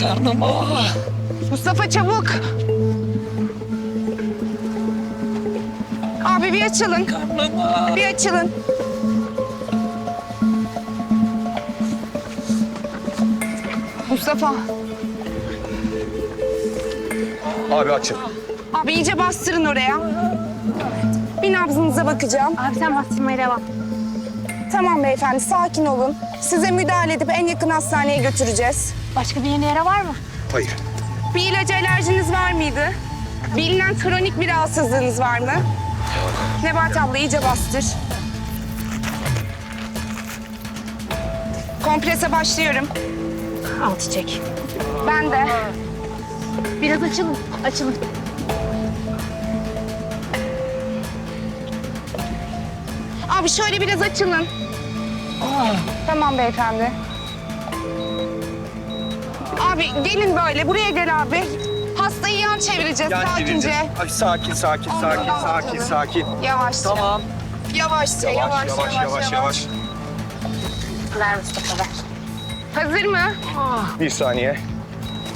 Karnım ah. Mustafa çabuk. Abi bir açılın. Karnım ah. Bir açılın. Mustafa. Abi açın. Abi iyice bastırın oraya. Bir nabzınıza bakacağım. Abi sen bastırmaya devam. Tamam beyefendi sakin olun. Size müdahale edip en yakın hastaneye götüreceğiz. Başka bir yeni yara var mı? Hayır. Bir ilaca alerjiniz var mıydı? Bilinen kronik bir rahatsızlığınız var mı? Nebahat abla iyice bastır. Komprese başlıyorum. Altı çek. Ben de. Biraz açılın. Açılın. Abi şöyle biraz açılın. Tamam beyefendi. Abi gelin böyle. Buraya gel abi. Hastayı yan çevireceğiz sakince. Ay sakin sakin sakin sakin sakin. Yavaşça. Tamam. Yavaşça, yavaş, yavaş, yavaş, yavaş. Ver Mustafa ver. Hazır mı? Bir saniye.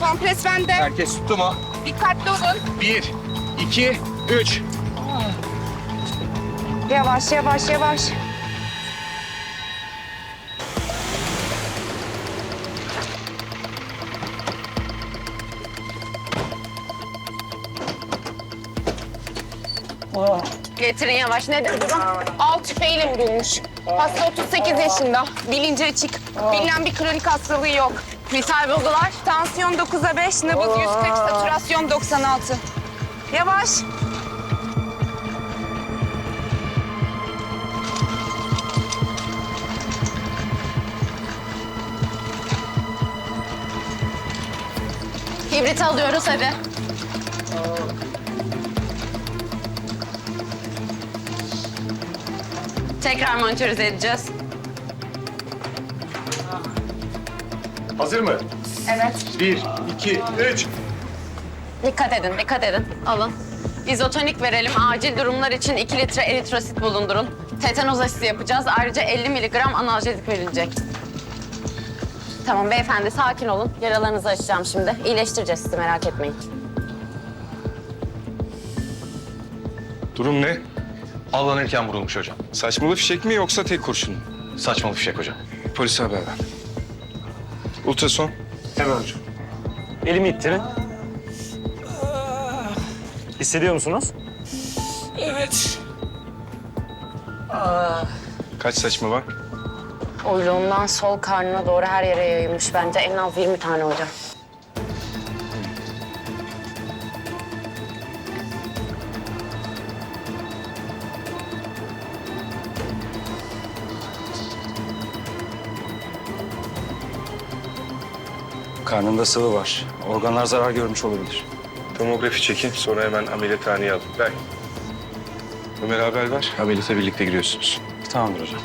Kompres bende. Herkes tuttu mu? Dikkatli olun. Bir, iki, üç. Yavaş, yavaş, yavaş. Getirin yavaş. Nedir durum? Alt tüfeğiyle vurulmuş. Hasta 38 yaşında. Bilinci açık. Bilinen bir kronik hastalığı yok. Vital bulgular. Tansiyon 9'a 5, nabız 140, satürasyon 96. Yavaş. Kibrit alıyoruz hadi. Tekrar monitörize edeceğiz. Hazır mı? Evet. Bir, iki, üç. Dikkat edin, dikkat edin. Alın. İzotonik verelim. Acil durumlar için 2 litre eritrosit bulundurun. Tetanoz aşısı yapacağız. Ayrıca 50 miligram analjezik verilecek. Tamam beyefendi sakin olun. Yaralarınızı açacağım şimdi. İyileştireceğiz sizi merak etmeyin. Durum ne? Avlanırken vurulmuş hocam. Saçmalı fişek mi yoksa tek kurşun mu? Saçmalı fişek hocam. Polise haber ver. Ultrason. Hemen hocam. Elimi ittirin. Hissediyor musunuz? Evet. Kaç saçma var? Uyluğundan sol karnına doğru her yere yayılmış bence. En az 20 tane hocam. Karnında sıvı var. Organlar zarar görmüş olabilir. Tomografi çekin sonra hemen ameliyathaneye alın. Ver. Ömer haber ver. Ameliyata birlikte giriyorsunuz. Tamamdır hocam.